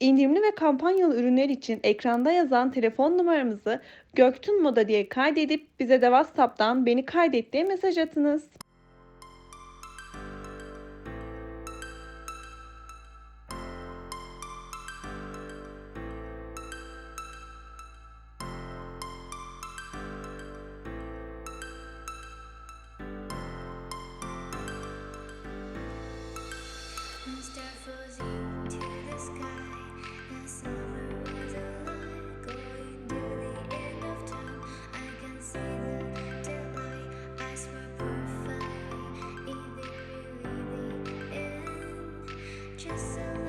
İndirimli ve kampanyalı ürünler için ekranda yazan telefon numaramızı Göktun Moda diye kaydedip bize de WhatsApp'tan beni kaydet diye mesaj atınız. Step to the sky. just so